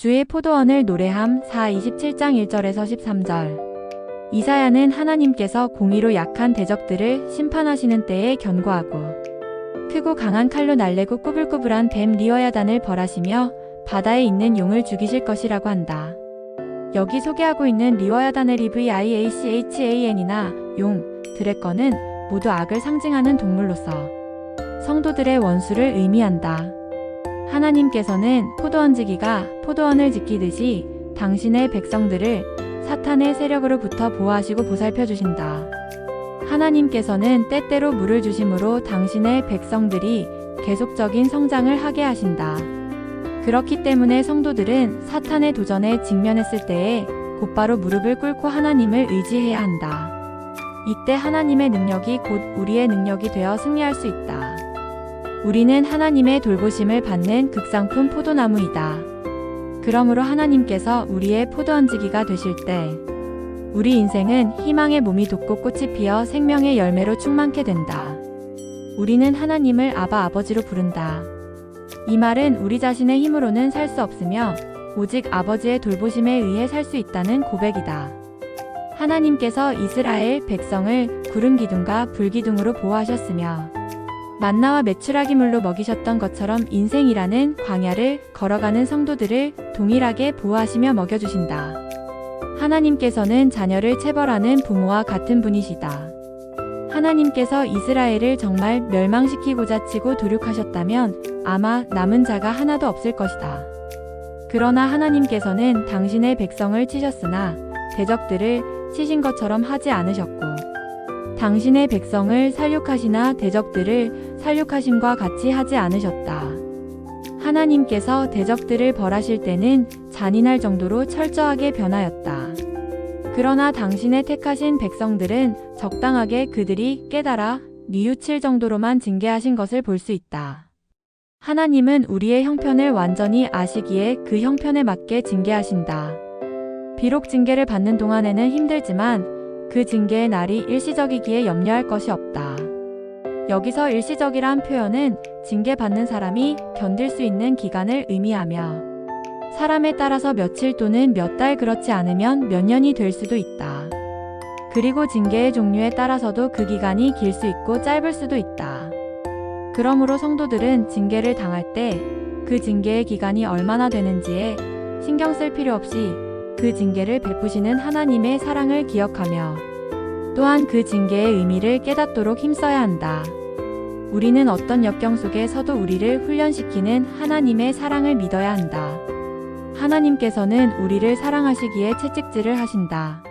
주의 포도원을 노래함 4 27장 1절에서 13절. 이사야는 하나님께서 공의로 약한 대적들을 심판하시는 때에 견고하고 크고 강한 칼로 날래고 꾸불꾸불한 뱀 리어야단을 벌하시며 바다에 있는 용을 죽이실 것이라고 한다. 여기 소개하고 있는 리워야단의 REVIACHAN이나 용, 드래건은 모두 악을 상징하는 동물로서 성도들의 원수를 의미한다. 하나님께서는 포도원지기가 포도원을 지키듯이 당신의 백성들을 사탄의 세력으로부터 보호하시고 보살펴 주신다. 하나님께서는 때때로 물을 주심으로 당신의 백성들이 계속적인 성장을 하게 하신다. 그렇기 때문에 성도들은 사탄의 도전에 직면했을 때에 곧바로 무릎을 꿇고 하나님을 의지해야 한다. 이때 하나님의 능력이 곧 우리의 능력이 되어 승리할 수 있다. 우리는 하나님의 돌보심을 받는 극상품 포도나무이다. 그러므로 하나님께서 우리의 포도원지기가 되실 때 우리 인생은 희망의 몸이 돋고 꽃이 피어 생명의 열매로 충만케 된다. 우리는 하나님을 아바 아버지로 부른다. 이 말은 우리 자신의 힘으로는 살 수 없으며 오직 아버지의 돌보심에 의해 살 수 있다는 고백이다. 하나님께서 이스라엘 백성을 구름 기둥과 불 기둥으로 보호하셨으며 만나와 메추라기 물로 먹이셨던 것처럼 인생이라는 광야를 걸어가는 성도들을 동일하게 보호하시며 먹여주신다. 하나님께서는 자녀를 체벌하는 부모와 같은 분이시다. 하나님께서 이스라엘을 정말 멸망시키고자 치고 도륙하셨다면 아마 남은 자가 하나도 없을 것이다. 그러나 하나님께서는 당신의 백성을 치셨으나 대적들을 치신 것처럼 하지 않으셨고 당신의 백성을 살육하시나 대적들을 살육하심과 같이 하지 않으셨다. 하나님께서 대적들을 벌하실 때는 잔인할 정도로 철저하게 변하였다. 그러나 당신의 택하신 백성들은 적당하게 그들이 깨달아 뉘우칠 정도로만 징계하신 것을 볼 수 있다. 하나님은 우리의 형편을 완전히 아시기에 그 형편에 맞게 징계하신다. 비록 징계를 받는 동안에는 힘들지만 그 징계의 날이 일시적이기에 염려할 것이 없다. 여기서 일시적이란 표현은 징계받는 사람이 견딜 수 있는 기간을 의미하며 사람에 따라서 며칠 또는 몇 달 그렇지 않으면 몇 년이 될 수도 있다. 그리고 징계의 종류에 따라서도 그 기간이 길 수 있고 짧을 수도 있다. 그러므로 성도들은 징계를 당할 때 그 징계의 기간이 얼마나 되는지에 신경 쓸 필요 없이 그 징계를 베푸시는 하나님의 사랑을 기억하며 또한 그 징계의 의미를 깨닫도록 힘써야 한다. 우리는 어떤 역경 속에서도 우리를 훈련시키는 하나님의 사랑을 믿어야 한다. 하나님께서는 우리를 사랑하시기에 채찍질을 하신다.